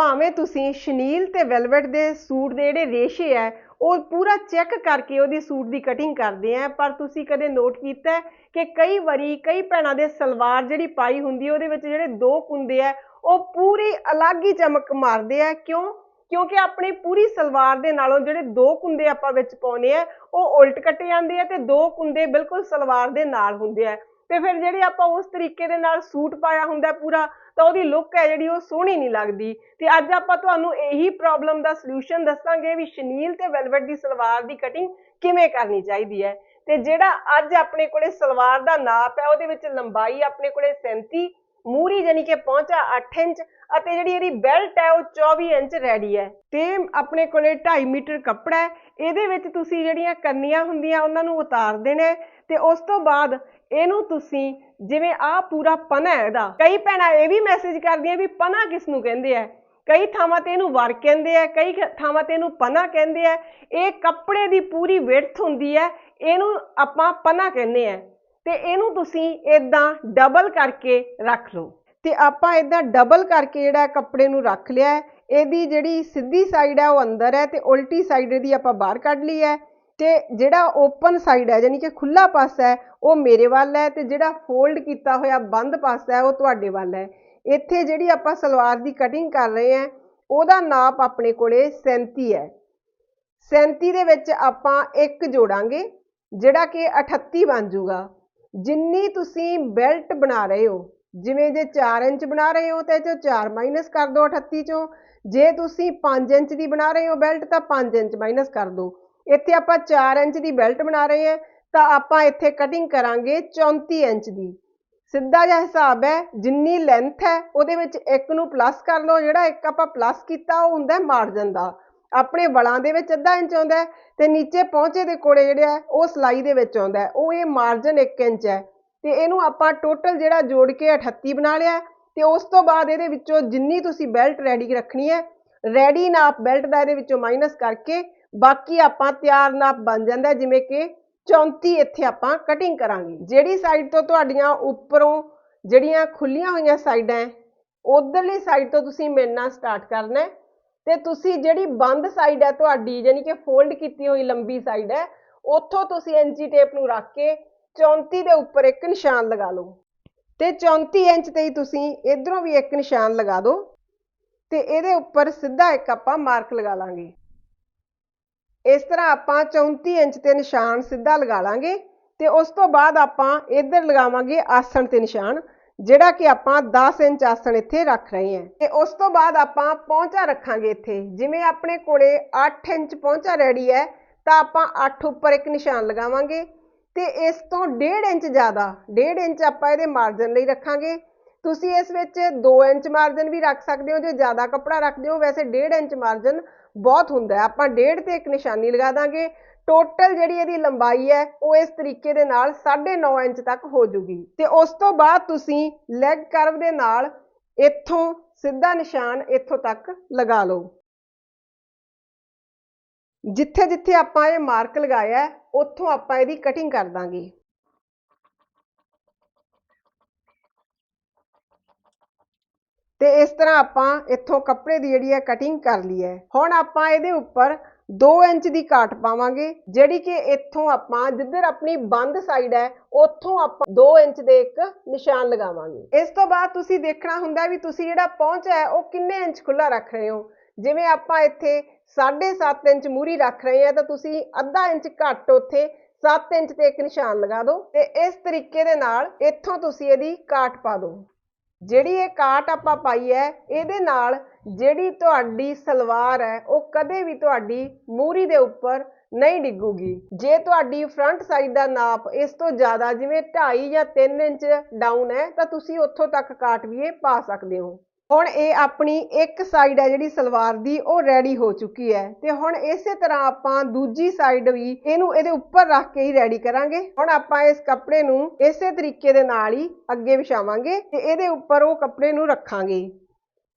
ਭਾਵੇਂ ਤੁਸੀਂ ਸ਼ਨੀਲ ਤੇ ਵੈਲਵਟ ਦੇ ਸੂਟ ਦੇ ਜਿਹੜੇ ਰੇਸ਼ੇ ਆ, ਉਹ ਪੂਰਾ ਚੈੱਕ ਕਰਕੇ ਉਹਦੀ ਸੂਟ ਦੀ ਕਟਿੰਗ ਕਰਦੇ ਆ, ਪਰ ਤੁਸੀਂ ਕਦੇ ਨੋਟ ਕੀਤਾ ਕਿ ਕਈ ਵਾਰੀ ਕਈ ਭੈਣਾਂ ਦੇ ਸਲਵਾਰ ਜਿਹੜੀ ਪਾਈ ਹੁੰਦੀ ਹੈ, ਉਹਦੇ ਵਿੱਚ ਜਿਹੜੇ ਦੋ ਕੁੰਦੇ ਆ, ਉਹ ਪੂਰੀ ਅਲੱਗ ਹੀ ਚਮਕ ਮਾਰਦੇ ਆ? ਕਿਉਂ? ਕਿਉਂਕਿ ਆਪਣੀ ਪੂਰੀ ਸਲਵਾਰ ਦੇ ਨਾਲੋਂ ਜਿਹੜੇ ਦੋ ਕੁੰਦੇ ਆਪਾਂ ਵਿੱਚ ਪਾਉਨੇ ਆ, ਉਹ ਉਲਟ ਕੱਟੇ ਜਾਂਦੇ ਆ ਤੇ ਦੋ ਕੁੰਦੇ ਬਿਲਕੁਲ ਸਲਵਾਰ ਦੇ ਨਾਲ ਹੁੰਦੇ ਆ। ਤੇ ਫਿਰ ਜਿਹੜੇ ਆਪਾਂ ਉਸ ਤਰੀਕੇ ਦੇ ਨਾਲ ਸੂਟ ਪਾਇਆ ਹੁੰਦਾ ਪੂਰਾ, ਤਾਂ ਉਹਦੀ ਲੁੱਕ ਹੈ ਜਿਹੜੀ ਉਹ ਸੋਹਣੀ ਨਹੀਂ ਲੱਗਦੀ। ਤੇ ਅੱਜ ਆਪਾਂ ਤੁਹਾਨੂੰ ਇਹੀ ਪ੍ਰੋਬਲਮ ਦਾ ਸੋਲੂਸ਼ਨ ਦੱਸਾਂਗੇ ਵੀ ਸ਼ਨੀਲ ਤੇ ਵੈਲਵਟ ਦੀ ਸਲਵਾਰ ਦੀ ਕਟਿੰਗ ਕਿਵੇਂ ਕਰਨੀ ਚਾਹੀਦੀ ਹੈ। ਤੇ ਜਿਹੜਾ ਅੱਜ ਆਪਣੇ ਕੋਲੇ ਸਲਵਾਰ ਦਾ ਨਾਪ ਹੈ, ਉਹਦੇ ਵਿੱਚ ਲੰਬਾਈ ਆਪਣੇ ਕੋਲੇ 37 ਮੂਰੀ ਜਾਨੀ ਕਿ ਪਹੁੰਚਾ 8 ਇੰਚ ਅਤੇ ਜਿਹੜੀ ਇਹਦੀ ਬੈਲਟ ਹੈ, ਉਹ 24 ਇੰਚ ਰੈਡੀ ਹੈ। ਤੇ ਆਪਣੇ ਕੋਲੇ 2.5 ਮੀਟਰ ਕੱਪੜਾ ਹੈ, ਇਹਦੇ ਵਿੱਚ ਤੁਸੀਂ ਜਿਹੜੀਆਂ ਕੰਨੀਆਂ ਹੁੰਦੀਆਂ, ਉਹਨਾਂ ਨੂੰ ਉਤਾਰ ਦੇਣਾ ਤੇ ਉਸ ਤੋਂ ਬਾਅਦ ਇਹਨੂੰ ਤੁਸੀਂ ਜਿਵੇਂ ਆਹ ਪੂਰਾ ਪਨਾ ਹੈ ਇਹਦਾ। ਕਈ ਭੈਣਾਂ ਇਹ ਵੀ ਮੈਸੇਜ ਕਰਦੀਆਂ ਵੀ ਪਨਾ ਕਿਸ ਨੂੰ ਕਹਿੰਦੇ ਆ? ਕਈ ਥਾਵਾਂ ਤੇ ਇਹਨੂੰ ਵਰ ਕਹਿੰਦੇ ਆ, ਕਈ ਖ- ਥਾਵਾਂ ਤੇ ਇਹਨੂੰ ਪਨਾ ਕਹਿੰਦੇ ਆ। ਇਹ ਕੱਪੜੇ ਦੀ ਪੂਰੀ ਵਿੜਥ ਹੁੰਦੀ ਹੈ, ਇਹਨੂੰ ਆਪਾਂ ਪਨਾ ਕਹਿੰਦੇ ਆ। ਤੇ ਇਹਨੂੰ ਤੁਸੀਂ ਇਦਾਂ ਡਬਲ ਕਰਕੇ ਰੱਖ ਲਓ। ਤੇ ਆਪਾਂ ਇਦਾਂ ਡਬਲ ਕਰਕੇ ਜਿਹੜਾ ਕੱਪੜੇ ਨੂੰ ਰੱਖ ਲਿਆ ਇਹਦੀ ਜਿਹੜੀ ਸਿੱਧੀ ਸਾਈਡ ਹੈ ਉਹ ਅੰਦਰ ਹੈ ਤੇ ਉਲਟੀ ਸਾਈਡ ਇਹਦੀ ਆਪਾਂ ਬਾਹਰ ਕੱਢ ਲਈ ਹੈ। ਤੇ ਜਿਹੜਾ ਓਪਨ ਸਾਈਡ ਹੈ ਯਾਨੀ ਕਿ ਖੁੱਲਾ ਪਾਸਾ ਹੈ, ਉਹ ਮੇਰੇ ਵੱਲ ਹੈ ਤੇ ਜਿਹੜਾ ਫੋਲਡ ਕੀਤਾ ਹੋਇਆ ਬੰਦ ਪਾਸਾ ਹੈ, ਉਹ ਤੁਹਾਡੇ ਵੱਲ ਹੈ। ਇੱਥੇ ਜਿਹੜੀ ਆਪਾਂ ਸਲਵਾਰ ਦੀ ਕਟਿੰਗ ਕਰ ਰਹੇ ਹਾਂ, ਉਹਦਾ ਨਾਪ ਆਪਣੇ ਕੋਲੇ 37 ਹੈ। 37 ਦੇ ਵਿੱਚ ਆਪਾਂ ਇੱਕ ਜੋੜਾਂਗੇ, ਜਿਹੜਾ ਕਿ 38 ਬਣ ਜਾਊਗਾ। ਜਿੰਨੀ ਤੁਸੀਂ ਬੈਲਟ ਬਣਾ ਰਹੇ ਹੋ, ਜਿਵੇਂ ਜੇ 4 ਇੰਚ ਬਣਾ ਰਹੇ ਹੋ ਤੇ ਇਹ ਚੋਂ 4 ਮਾਈਨਸ ਕਰ ਦਿਓ 38 ਚੋਂ, ਜੇ ਤੁਸੀਂ 5 ਇੰਚ ਦੀ ਬਣਾ ਰਹੇ ਹੋ ਬੈਲਟ ਤਾਂ 5 ਇੰਚ ਮਾਈਨਸ ਕਰ ਦਿਓ ਇੱਥੇ ਆਪਾਂ 4 ਇੰਚ ਦੀ ਬੈਲਟ ਬਣਾ ਰਹੇ ਹਾਂ, ਤਾਂ ਆਪਾਂ ਇੱਥੇ ਕਟਿੰਗ ਕਰਾਂਗੇ 34 ਇੰਚ ਦੀ। ਸਿੱਧਾ ਜਿਹਾ ਹਿਸਾਬ ਹੈ, ਜਿੰਨੀ ਲੈਂਥ ਹੈ, ਉਹਦੇ ਵਿੱਚ ਇੱਕ ਨੂੰ ਪਲੱਸ ਕਰ ਲਓ, ਜਿਹੜਾ ਇੱਕ ਆਪਾਂ ਪਲੱਸ ਕੀਤਾ, ਉਹ ਹੁੰਦਾ ਮਾਰਜਨ ਦਾ। ਆਪਣੇ ਵਲਾਂ ਦੇ ਵਿੱਚ ਅੱਧਾ ਇੰਚ ਆਉਂਦਾ ਹੈ ਤੇ ਨੀਚੇ ਪਹੁੰਚੇ ਦੇ ਕੋਲੇ ਜਿਹੜਾ ਹੈ, ਉਹ ਸਲਾਈ ਦੇ ਵਿੱਚ ਆਉਂਦਾ ਉਹ ਇਹ ਮਾਰਜਨ 1 ਇੰਚ ਹੈ। ਤੇ ਇਹਨੂੰ ਆਪਾਂ ਟੋਟਲ ਜਿਹੜਾ ਜੋੜ ਕੇ 38 ਬਣਾ ਲਿਆ ਹੈ ਤੇ ਉਸ ਤੋਂ ਬਾਅਦ ਇਹਦੇ ਵਿੱਚੋਂ ਜਿੰਨੀ ਤੁਸੀਂ ਬੈਲਟ ਰੈਡੀ ਰੱਖਣੀ ਹੈ ਰੈਡੀ ਨਾਪ ਬੈਲਟ ਦਾ ਇਹਦੇ ਵਿੱਚੋਂ ਮਾਈਨਸ ਕਰਕੇ ਬਾਕੀ ਆਪਾਂ ਤਿਆਰ ਨਾਪ ਬਣ ਜਾਂਦਾ ਜਿਵੇਂ ਕਿ 34 ਇੱਥੇ ਆਪਾਂ ਕਟਿੰਗ ਕਰਾਂਗੇ। ਜਿਹੜੀ ਸਾਈਡ ਤੋਂ ਤੁਹਾਡੀਆਂ ਉੱਪਰੋਂ ਜਿਹੜੀਆਂ ਖੁੱਲੀਆਂ ਹੋਈਆਂ ਸਾਈਡਾਂ ਹੈ ਉਧਰਲੀ ਸਾਈਡ ਤੋਂ ਤੁਸੀਂ ਮਿਲਣਾ ਸਟਾਰਟ ਕਰਨਾ ਹੈ। ਤੇ ਤੁਸੀਂ ਜਿਹੜੀ ਬੰਦ ਸਾਈਡ ਹੈ ਤੁਹਾਡੀ, ਯਾਨੀ ਕਿ ਫੋਲਡ ਕੀਤੀ ਹੋਈ ਲੰਬੀ ਸਾਈਡ ਹੈ, ਉੱਥੋਂ ਤੁਸੀਂ ਇੰਚੀ ਟੇਪ ਨੂੰ ਰੱਖ ਕੇ 34 ਦੇ ਉੱਪਰ ਇੱਕ ਨਿਸ਼ਾਨ ਲਗਾ ਲਓ। ਤੇ 34 ਇੰਚ ਤੇ ਹੀ ਤੁਸੀਂ ਇਧਰੋਂ ਵੀ ਇੱਕ ਨਿਸ਼ਾਨ ਲਗਾ ਦਿਓ। ਤੇ ਇਹਦੇ ਉੱਪਰ ਸਿੱਧਾ ਇੱਕ ਆਪਾਂ ਮਾਰਕ ਲਗਾ ਲਾਂਗੇ। ਇਸ ਤਰ੍ਹਾਂ ਆਪਾਂ 34 ਇੰਚ ਤੇ ਨਿਸ਼ਾਨ ਸਿੱਧਾ ਲਗਾ ਲਾਂਗੇ ਤੇ ਉਸ ਤੋਂ ਬਾਅਦ ਆਪਾਂ ਇੱਧਰ ਲਗਾਵਾਂਗੇ ਆਸਣ ਤੇ ਨਿਸ਼ਾਨ, ਜਿਹੜਾ ਕਿ ਆਪਾਂ 10 ਇੰਚ ਆਸਣ ਇੱਥੇ ਰੱਖ ਰਹੇ ਹਾਂ। ਤੇ ਉਸ ਤੋਂ ਬਾਅਦ ਆਪਾਂ ਪਹੁੰਚਾ ਰੱਖਾਂਗੇ ਇੱਥੇ। ਜਿਵੇਂ ਆਪਣੇ ਕੋਲੇ 8 ਇੰਚ ਪਹੁੰਚਾ ਰੈਡੀ ਹੈ, ਤਾਂ ਆਪਾਂ 8 ਉੱਪਰ ਇੱਕ ਨਿਸ਼ਾਨ ਲਗਾਵਾਂਗੇ। ਤੇ ਇਸ ਤੋਂ 1.5 ਇੰਚ ਜ਼ਿਆਦਾ 1.5 ਇੰਚ ਆਪਾਂ ਇਹਦੇ ਮਾਰਜਨ ਲਈ ਰੱਖਾਂਗੇ। ਤੁਸੀਂ ਇਸ ਵਿੱਚ 2 ਇੰਚ ਮਾਰਜਨ ਵੀ ਰੱਖ ਸਕਦੇ ਹੋ, ਜੇ ਜ਼ਿਆਦਾ ਕੱਪੜਾ ਰੱਖਦੇ ਹੋ, ਵੈਸੇ 1.5 ਇੰਚ ਮਾਰਜਨ ਬਹੁਤ ਹੁੰਦਾ ਹੈ। ਆਪਾਂ 1.5 ਤੇ ਇੱਕ ਨਿਸ਼ਾਨੀ ਲਗਾ ਦਾਂਗੇ। ਟੋਟਲ ਜਿਹੜੀ ਇਹਦੀ ਲੰਬਾਈ ਹੈ, ਉਹ ਇਸ ਤਰੀਕੇ ਦੇ ਨਾਲ 9.5 ਇੰਚ ਤੱਕ ਹੋ ਜੂਗੀ। ਤੇ ਉਸ ਤੋਂ ਬਾਅਦ ਤੁਸੀਂ ਲੈਗ ਕਰਵ ਦੇ ਨਾਲ ਇੱਥੋਂ ਸਿੱਧਾ ਨਿਸ਼ਾਨ ਇੱਥੋਂ ਤੱਕ ਲਗਾ ਲਓ। ਜਿੱਥੇ ਜਿੱਥੇ ਆਪਾਂ ਇਹ ਮਾਰਕ ਲਗਾਇਆ ਉੱਥੋਂ ਆਪਾਂ ਇਹਦੀ ਕਟਿੰਗ ਕਰ ਦਾਂਗੇ। ਤੇ ਇਸ ਤਰ੍ਹਾਂ ਆਪਾਂ ਇੱਥੋਂ ਕੱਪੜੇ ਦੀ ਜਿਹੜੀ ਹੈ ਕਟਿੰਗ ਕਰ ਲਈ ਹੈ। ਹੁਣ ਆਪਾਂ ਇਹਦੇ ਉੱਪਰ 2 ਇੰਚ ਦੀ ਕਾਟ ਪਾਵਾਂਗੇ, ਜਿਹੜੀ ਕਿ ਇੱਥੋਂ ਆਪਾਂ ਜਿੱਧਰ ਆਪਣੀ ਬੰਦ ਸਾਈਡ ਹੈ, ਉੱਥੋਂ ਆਪਾਂ 2 ਇੰਚ ਦੇ ਇੱਕ ਨਿਸ਼ਾਨ ਲਗਾਵਾਂਗੇ। ਇਸ ਤੋਂ ਬਾਅਦ ਤੁਸੀਂ ਦੇਖਣਾ ਹੁੰਦਾ ਵੀ ਤੁਸੀਂ ਜਿਹੜਾ ਪਹੁੰਚ ਹੈ, ਉਹ ਕਿੰਨੇ ਇੰਚ ਖੁੱਲਾ ਰੱਖ ਰਹੇ ਹੋ? ਜਿਵੇਂ ਆਪਾਂ ਇੱਥੇ 7.5 ਇੰਚ ਮੂਰੀ ਰੱਖ ਰਹੇ ਹਾਂ, ਤਾਂ ਤੁਸੀਂ ਅੱਧਾ ਇੰਚ ਘੱਟ ਉੱਥੇ 7 ਇੰਚ ਤੇ ਇੱਕ ਨਿਸ਼ਾਨ ਲਗਾ ਦਿਓ ਤੇ ਇਸ ਤਰੀਕੇ ਦੇ ਨਾਲ ਇੱਥੋਂ ਤੁਸੀਂ ਇਹਦੀ ਕਾਟ ਪਾ ਦਿਓ। ਜਿਹੜੀ ਇਹ ਕਾਟ ਆਪਾਂ ਪਾਈ ਹੈ, ਇਹਦੇ ਨਾਲ ਜਿਹੜੀ ਤੁਹਾਡੀ ਸਲਵਾਰ ਹੈ, ਉਹ ਕਦੇ ਵੀ ਤੁਹਾਡੀ ਮੂਰੀ ਦੇ ਉੱਪਰ ਨਹੀਂ ਡਿੱਗੂਗੀ। ਜੇ ਤੁਹਾਡੀ ਫਰੰਟ ਸਾਈਡ ਦਾ ਨਾਪ ਇਸ ਤੋਂ ਜ਼ਿਆਦਾ ਜਿਵੇਂ 2.5 ਜਾਂ 3 ਇੰਚ ਡਾਊਨ ਹੈ, ਤਾਂ ਤੁਸੀਂ ਉੱਥੋਂ ਤੱਕ ਕਾਟ ਵੀ ਇਹ ਪਾ ਸਕਦੇ ਹੋ। ਹੁਣ ਇਹ ਆਪਣੀ ਇੱਕ ਸਾਈਡ ਹੈ ਜਿਹੜੀ ਸਲਵਾਰ ਦੀ, ਉਹ ਰੈਡੀ ਹੋ ਚੁੱਕੀ ਹੈ। ਤੇ ਹੁਣ ਇਸੇ ਤਰ੍ਹਾਂ ਆਪਾਂ ਦੂਜੀ ਸਾਈਡ ਵੀ ਇਹਨੂੰ ਇਹਦੇ ਉੱਪਰ ਰੱਖ ਕੇ ਹੀ ਰੈਡੀ ਕਰਾਂਗੇ। ਹੁਣ ਆਪਾਂ ਇਸ ਕੱਪੜੇ ਨੂੰ ਇਸੇ ਤਰੀਕੇ ਦੇ ਨਾਲ ਹੀ ਅੱਗੇ ਵਿਛਾਵਾਂਗੇ ਤੇ ਇਹਦੇ ਉੱਪਰ ਉਹ ਕੱਪੜੇ ਨੂੰ ਰੱਖਾਂਗੇ।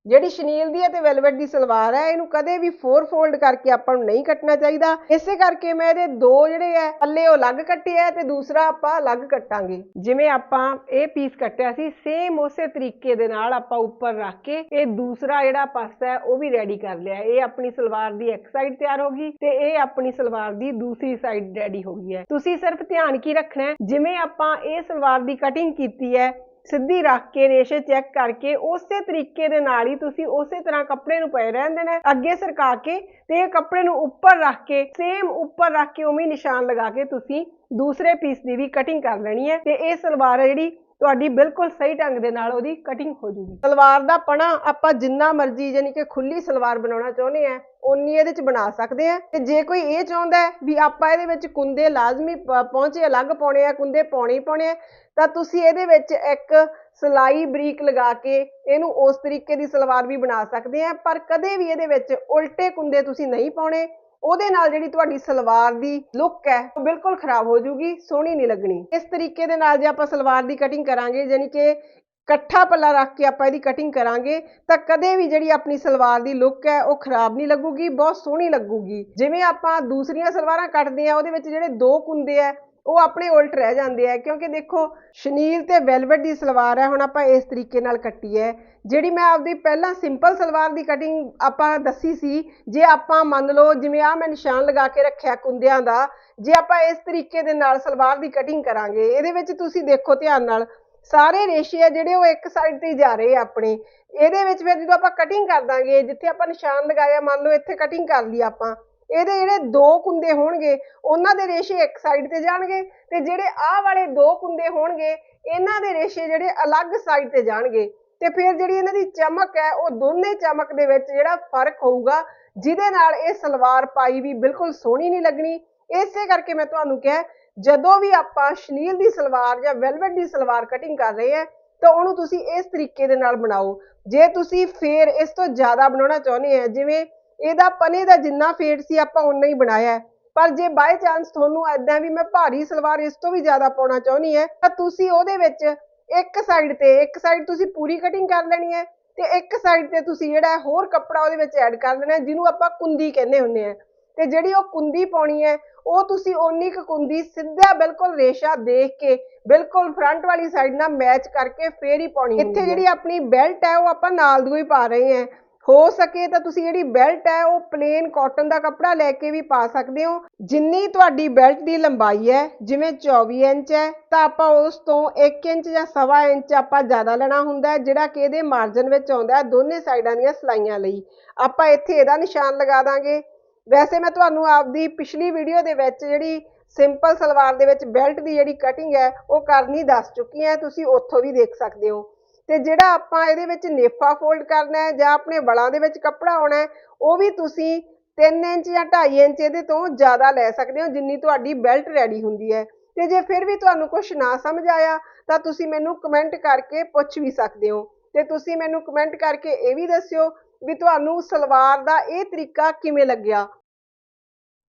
ਜਿਹੜੀ ਸ਼ਨੀਲ ਦੀ ਹੈ ਤੇ ਵੈਲਵਟ ਦੀ ਸਲਵਾਰ ਹੈ, ਇਹਨੂੰ ਕਦੇ ਵੀ ਫੋਰ ਫੋਲਡ ਕਰਕੇ ਆਪਾਂ ਨੂੰ ਨਹੀਂ ਕੱਟਣਾ ਚਾਹੀਦਾ। ਇਸੇ ਕਰਕੇ ਮੈਂ ਇਹਦੇ ਦੋ ਜਿਹੜੇ ਹੈ ਪੱਲੇ ਉਹ ਅਲੱਗ ਕੱਟੇ ਆ ਤੇ ਦੂਸਰਾ ਆਪਾਂ ਅਲੱਗ ਕੱਟਾਂਗੇ। ਜਿਵੇਂ ਆਪਾਂ ਇਹ ਪੀਸ ਕੱਟਿਆ ਸੀ ਸੇਮ ਉਸੇ ਤਰੀਕੇ ਦੇ ਨਾਲ ਆਪਾਂ ਉੱਪਰ ਰੱਖ ਕੇ ਇਹ ਦੂਸਰਾ ਜਿਹੜਾ ਪਾਸਾ ਹੈ, ਉਹ ਵੀ ਰੈਡੀ ਕਰ ਲਿਆ ਇਹ ਆਪਣੀ ਸਲਵਾਰ ਦੀ ਇੱਕ ਸਾਈਡ ਤਿਆਰ ਹੋ ਗਈ ਤੇ ਇਹ ਆਪਣੀ ਸਲਵਾਰ ਦੀ ਦੂਸਰੀ ਸਾਈਡ ਰੈਡੀ ਹੋ ਗਈ ਹੈ। ਤੁਸੀਂ ਸਿਰਫ ਧਿਆਨ ਕੀ ਰੱਖਣਾ ਹੈ? ਜਿਵੇਂ ਆਪਾਂ ਇਹ ਸਲਵਾਰ ਦੀ ਕਟਿੰਗ ਕੀਤੀ ਹੈ ਸਿੱਧੀ ਰੱਖ ਕੇ ਰੇਸ਼ੇ ਚੈੱਕ ਕਰਕੇ ਉਸੇ ਤਰੀਕੇ ਦੇ ਨਾਲ ਹੀ ਤੁਸੀਂ ਉਸੇ ਤਰ੍ਹਾਂ ਕੱਪੜੇ ਨੂੰ ਪਏ ਰਹਿਣ ਦੇਣਾ ਅੱਗੇ ਸਰਕਾ ਕੇ ਤੇ ਇਹ ਕੱਪੜੇ ਨੂੰ ਉੱਪਰ ਰੱਖ ਕੇ ਸੇਮ ਉੱਪਰ ਰੱਖ ਕੇ ਉਵੇਂ ਨਿਸ਼ਾਨ ਲਗਾ ਕੇ ਤੁਸੀਂ ਦੂਸਰੇ ਪੀਸ ਦੀ ਵੀ ਕਟਿੰਗ ਕਰ ਲੈਣੀ ਹੈ ਤੇ ਇਹ ਸਲਵਾਰ ਹੈ ਜਿਹੜੀ ਤੁਹਾਡੀ ਬਿਲਕੁਲ ਸਹੀ ਢੰਗ ਦੇ ਨਾਲ ਉਹਦੀ ਕਟਿੰਗ ਹੋ ਜੂਗੀ। ਸਲਵਾਰ ਦਾ ਪਣਾ ਆਪਾਂ ਜਿੰਨਾ ਮਰਜ਼ੀ ਯਾਨੀ ਕਿ ਖੁੱਲੀ ਸਲਵਾਰ ਬਣਾਉਣਾ ਚਾਹੁੰਦੇ ਆ ਉਨੀ ਇਹਦੇ ਚ ਬਣਾ ਸਕਦੇ ਆ। ਤੇ ਜੇ ਕੋਈ ਇਹ ਚਾਹੁੰਦਾ ਵੀ ਆਪਾਂ ਇਹਦੇ ਵਿੱਚ ਕੁੰਦੇ ਲਾਜ਼ਮੀ ਪਹੁੰਚੇ, ਅਲੱਗ ਪਾਉਣੇ ਆ, ਕੁੰਦੇ ਪਾਉਣੇ ਪਾਉਣੇ ਆ, ਤਾਂ ਤੁਸੀਂ ਇਹਦੇ ਵਿੱਚ ਇੱਕ ਸਲਾਈ ਬਰੀਕ ਲਗਾ ਕੇ ਇਹਨੂੰ ਉਸ ਤਰੀਕੇ ਦੀ ਸਲਵਾਰ ਵੀ ਬਣਾ ਸਕਦੇ ਆ। ਪਰ ਕਦੇ ਵੀ ਇਹਦੇ ਵਿੱਚ ਉਲਟੇ ਕੁੰਦੇ ਤੁਸੀਂ ਨਹੀਂ ਪਾਉਣੇ। ਉਹਦੇ ਨਾਲ ਜਿਹੜੀ ਤੁਹਾਡੀ ਸਲਵਾਰ ਦੀ ਲੁੱਕ ਹੈ, ਉਹ ਬਿਲਕੁਲ ਖਰਾਬ ਹੋ ਜਾਊਗੀ ਸੋਹਣੀ ਨਹੀਂ ਲੱਗਣੀ। ਇਸ ਤਰੀਕੇ ਦੇ ਨਾਲ ਜੇ ਆਪਾਂ ਸਲਵਾਰ ਦੀ ਕਟਿੰਗ ਕਰਾਂਗੇ ਯਾਨੀ ਕਿ ਇਕੱਠਾ ਪੱਲਾ ਰੱਖ ਕੇ ਆਪਾਂ ਇਹਦੀ ਕਟਿੰਗ ਕਰਾਂਗੇ, ਤਾਂ ਕਦੇ ਵੀ ਜਿਹੜੀ ਆਪਣੀ ਸਲਵਾਰ ਦੀ ਲੁੱਕ ਹੈ, ਉਹ ਖਰਾਬ ਨਹੀਂ ਲੱਗੂਗੀ, ਬਹੁਤ ਸੋਹਣੀ ਲੱਗੂਗੀ। ਜਿਵੇਂ ਆਪਾਂ ਦੂਸਰੀਆਂ ਸਲਵਾਰਾਂ ਕੱਟਦੇ ਆ ਉਹਦੇ ਵਿੱਚ ਜਿਹੜੇ ਦੋ ਕੁੰਦੇ ਆ ਉਹ ਆਪਣੇ ਉਲਟ ਰਹਿ ਜਾਂਦੇ ਆ, ਕਿਉਂਕਿ ਦੇਖੋ ਸ਼ਨੀਲ ਤੇ ਵੈਲਵਟ ਦੀ ਸਲਵਾਰ ਹੈ, ਹੁਣ ਆਪਾਂ ਇਸ ਤਰੀਕੇ ਨਾਲ ਕੱਟੀ ਹੈ ਜਿਹੜੀ ਮੈਂ ਆਪਦੀ ਪਹਿਲਾਂ ਸਿੰਪਲ ਸਲਵਾਰ ਦੀ ਕਟਿੰਗ ਆਪਾਂ ਦੱਸੀ ਸੀ, ਜੇ ਆਪਾਂ ਮੰਨ ਲਓ, ਜਿਵੇਂ ਆ ਮੈਂ ਨਿਸ਼ਾਨ ਲਗਾ ਕੇ ਰੱਖਿਆ ਕੁੰਦਿਆਂ ਦਾ, ਜੇ ਆਪਾਂ ਇਸ ਤਰੀਕੇ ਦੇ ਨਾਲ ਸਲਵਾਰ ਦੀ ਕਟਿੰਗ ਕਰਾਂਗੇ, ਇਹਦੇ ਵਿੱਚ ਤੁਸੀਂ ਦੇਖੋ ਧਿਆਨ ਨਾਲ, ਸਾਰੇ ਰੇਸ਼ੇ ਆ ਜਿਹੜੇ ਉਹ ਇੱਕ ਸਾਈਡ ਤੇ ਜਾ ਰਹੇ ਆ ਆਪਣੇ। ਇਹਦੇ ਵਿੱਚ ਫਿਰ ਜਦੋਂ ਆਪਾਂ ਕਟਿੰਗ ਕਰ ਦਾਂਗੇ, ਜਿੱਥੇ ਆਪਾਂ ਨਿਸ਼ਾਨ ਲਗਾਇਆ, ਮੰਨ ਲਓ ਇੱਥੇ ਕਟਿੰਗ ਕਰ ਲਈ ਆਪਾਂ ਇਹਦੇ ਜਿਹੜੇ ਦੋ ਕੁੰਦੇ ਹੋਣਗੇ, ਉਹਨਾਂ ਦੇ ਰੇਸ਼ੇ ਇੱਕ ਸਾਈਡ ਤੇ ਜਾਣਗੇ ਤੇ ਜਿਹੜੇ ਆਹ ਵਾਲੇ ਦੋ ਕੁੰਦੇ ਹੋਣਗੇ, ਇਹਨਾਂ ਦੇ ਰੇਸ਼ੇ ਜਿਹੜੇ ਅਲੱਗ ਸਾਈਡ ਤੇ ਜਾਣਗੇ। ਤੇ ਫਿਰ ਜਿਹੜੀ ਇਹਨਾਂ ਦੀ ਚਮਕ ਹੈ, ਉਹ ਦੋਨੇ ਚਮਕ ਦੇ ਵਿੱਚ ਜਿਹੜਾ ਫ਼ਰਕ ਹੋਊਗਾ, ਜਿਹਦੇ ਨਾਲ ਇਹ ਸਲਵਾਰ ਪਾਈ ਵੀ ਬਿਲਕੁਲ ਸੋਹਣੀ ਨਹੀਂ ਲੱਗਣੀ। ਇਸੇ ਕਰਕੇ ਮੈਂ ਤੁਹਾਨੂੰ ਕਿਹਾ, ਜਦੋਂ ਵੀ ਆਪਾਂ ਸ਼ਨੀਲ ਦੀ ਸਲਵਾਰ ਜਾਂ ਵੈਲਵਟ ਦੀ ਸਲਵਾਰ ਕਟਿੰਗ ਕਰ ਰਹੇ ਆ ਤਾਂ ਉਹਨੂੰ ਤੁਸੀਂ ਇਸ ਤਰੀਕੇ ਦੇ ਨਾਲ ਬਣਾਓ। ਜੇ ਤੁਸੀਂ ਫੇਰ ਇਸ ਤੋਂ ਜ਼ਿਆਦਾ ਬਣਾਉਣਾ ਚਾਹੁੰਦੇ ਆ ਜਿਵੇਂ ਇਹਦਾ ਪਨੇ ਦਾ ਜਿੰਨਾ ਫੇਰ ਸੀ ਆਪਾਂ ਉਨਾ ਹੀ ਬਣਾਇਆ ਹੈ। ਪਰ ਜੇ ਬਾਈ ਚਾਂਸ ਤੁਹਾਨੂੰ ਐਦਾਂ ਵੀ ਮੈਂ ਭਾਰੀ ਸਲਵਾਰ ਇਸ ਤੋਂ ਵੀ ਜ਼ਿਆਦਾ ਪਾਉਣਾ ਚਾਹੁੰਦੀ ਹੈ ਤਾਂ ਤੁਸੀਂ ਉਹਦੇ ਵਿੱਚ ਇੱਕ ਸਾਈਡ ਤੇ ਇੱਕ ਸਾਈਡ ਤੁਸੀਂ ਪੂਰੀ ਕਟਿੰਗ ਕਰ ਲੈਣੀ ਹੈ ਤੇ ਇੱਕ ਸਾਈਡ ਤੇ ਤੁਸੀਂ ਜਿਹੜਾ ਹੈ ਹੋਰ ਕੱਪੜਾ ਉਹਦੇ ਵਿੱਚ ਐਡ ਕਰ ਹੈ, ਜਿਹਨੂੰ ਆਪਾਂ ਕੁੰਦੀ ਕਹਿੰਦੇ ਹੁੰਦੇ ਆ ਤੇ ਜਿਹੜੀ ਉਹ ਕੁੰਦੀ ਪਾਉਣੀ ਹੈ ਉਹ ਤੁਸੀਂ ਓਨੀ ਕੁ ਕੁੰਦੀ ਸਿੱਧਾ ਬਿਲਕੁਲ ਰੇਸ਼ਾ ਦੇਖ ਕੇ ਬਿਲਕੁਲ ਫਰੰਟ ਵਾਲੀ ਸਾਈਡ ਨਾਲ ਮੈਚ ਕਰਕੇ ਫੇਰ ਹੀ ਪਾਉਣੀ ਇੱਥੇ ਜਿਹੜੀ ਆਪਣੀ ਬੈਲਟ ਹੈ ਉਹ ਆਪਾਂ ਨਾਲ ਦੀ ਹੀ ਪਾ ਰਹੇ ਹਾਂ। ਹੋ ਸਕੇ ਤਾਂ ਤੁਸੀਂ ਜਿਹੜੀ ਬੈਲਟ ਹੈ ਉਹ ਪਲੇਨ ਕਾਟਨ ਦਾ ਕੱਪੜਾ ਲੈ ਕੇ ਵੀ ਪਾ ਸਕਦੇ ਹੋ। ਜਿੰਨੀ ਤੁਹਾਡੀ ਬੈਲਟ ਦੀ ਲੰਬਾਈ ਹੈ, ਜਿਵੇਂ 24 ਇੰਚ ਹੈ, ਤਾਂ ਆਪਾਂ ਉਸ ਤੋਂ 1 ਇੰਚ ਜਾਂ ਸਵਾ ਇੰਚ ਆਪਾਂ ਜ਼ਿਆਦਾ ਲੈਣਾ ਹੁੰਦਾ ਜਿਹੜਾ ਕਿ ਇਹਦੇ ਮਾਰਜਨ ਵਿੱਚ ਆਉਂਦਾ ਹੈ ਦੋਨੇ ਸਾਈਡਾਂ ਦੀਆਂ ਸਲਾਈਆਂ ਲਈ। ਆਪਾਂ ਇੱਥੇ ਇਹਦਾ ਨਿਸ਼ਾਨ ਲਗਾ ਦਾਂਗੇ। ਵੈਸੇ ਮੈਂ ਤੁਹਾਨੂੰ ਆਪਦੀ ਪਿਛਲੀ ਵੀਡੀਓ ਦੇ ਵਿੱਚ ਜਿਹੜੀ ਸਿੰਪਲ ਸਲਵਾਰ ਦੇ ਵਿੱਚ ਬੈਲਟ ਦੀ ਜਿਹੜੀ ਕਟਿੰਗ ਹੈ, ਉਹ ਕਰਨੀ ਦੱਸ ਚੁੱਕੀ ਹਾਂ। ਤੁਸੀਂ ਉੱਥੋਂ ਵੀ ਦੇਖ ਸਕਦੇ ਹੋ। ਤੇ ਜਿਹੜਾ ਆਪਾਂ ਇਹਦੇ ਵਿੱਚ ਨੇਫਾ ਫੋਲਡ ਕਰਨਾ ਹੈ ਜਾਂ ਆਪਣੇ ਵਲਾਂ ਦੇ ਵਿੱਚ ਕੱਪੜਾ ਆਉਣਾ ਹੈ, ਉਹ ਵੀ ਤੁਸੀਂ 3 ਇੰਚ ਜਾਂ 2.5 ਇੰਚ ਇਹਦੇ ਤੋਂ ਜ਼ਿਆਦਾ ਲੈ ਸਕਦੇ ਹੋ, ਜਿੰਨੀ ਤੁਹਾਡੀ ਬੈਲਟ ਰੈਡੀ ਹੁੰਦੀ ਹੈ। ਤੇ ਜੇ ਫਿਰ ਵੀ ਤੁਹਾਨੂੰ ਕੁਝ ਨਾ ਸਮਝ ਆਇਆ, ਤਾਂ ਤੁਸੀਂ ਮੈਨੂੰ ਕਮੈਂਟ ਕਰਕੇ ਪੁੱਛ ਵੀ ਸਕਦੇ ਹੋ। ਤੇ ਤੁਸੀਂ ਮੈਨੂੰ ਕਮੈਂਟ ਕਰਕੇ ਇਹ ਵੀ ਦੱਸਿਓ ਵੀ ਤੁਹਾਨੂੰ ਸਲਵਾਰ ਦਾ ਇਹ ਤਰੀਕਾ ਕਿਵੇਂ ਲੱਗਿਆ।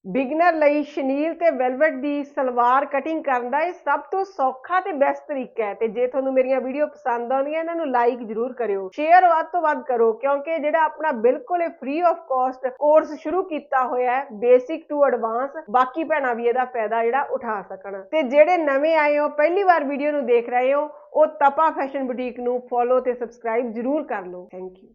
ਬਿਗਨਰ ਲਈ ਸ਼ਨੀਲ ਤੇ ਵੈਲਵਟ ਦੀ ਸਲਵਾਰ ਕਟਿੰਗ ਕਰਨ ਦਾ ਇਹ ਸਭ ਤੋਂ ਸੌਖਾ ਤੇ ਬੈਸਟ ਤਰੀਕਾ ਹੈ ਤੇ ਜੇ ਤੁਹਾਨੂੰ ਮੇਰੀਆਂ ਵੀਡੀਓ ਪਸੰਦ ਆਉਂਦੀਆਂ, ਇਹਨਾਂ ਨੂੰ ਲਾਈਕ ਜ਼ਰੂਰ ਕਰਿਓ। ਸ਼ੇਅਰ ਵੱਧ ਤੋਂ ਵੱਧ ਕਰੋ, ਕਿਉਂਕਿ ਜਿਹੜਾ ਆਪਣਾ ਬਿਲਕੁਲ ਹੀ ਫ੍ਰੀ ਆਫ ਕਾਸਟ ਕੋਰਸ ਸ਼ੁਰੂ ਕੀਤਾ ਹੋਇਆ ਹੈ ਬੇਸਿਕ ਟੂ ਐਡਵਾਂਸ ਬਾਕੀ ਭੈਣਾਂ ਵੀ ਇਹਦਾ ਫਾਇਦਾ ਜਿਹੜਾ ਉਠਾ ਸਕਣ। ਤੇ ਜਿਹੜੇ ਨਵੇਂ ਆਏ ਹੋ, ਪਹਿਲੀ ਵਾਰ ਵੀਡੀਓ ਨੂੰ ਦੇਖ ਰਹੇ ਹੋ, ਉਹ ਤਪਾ ਫੈਸ਼ਨ ਬੁਟੀਕ ਨੂੰ ਫੋਲੋ ਤੇ ਸਬਸਕ੍ਰਾਈਬ ਜ਼ਰੂਰ ਕਰ ਲਓ। Thank you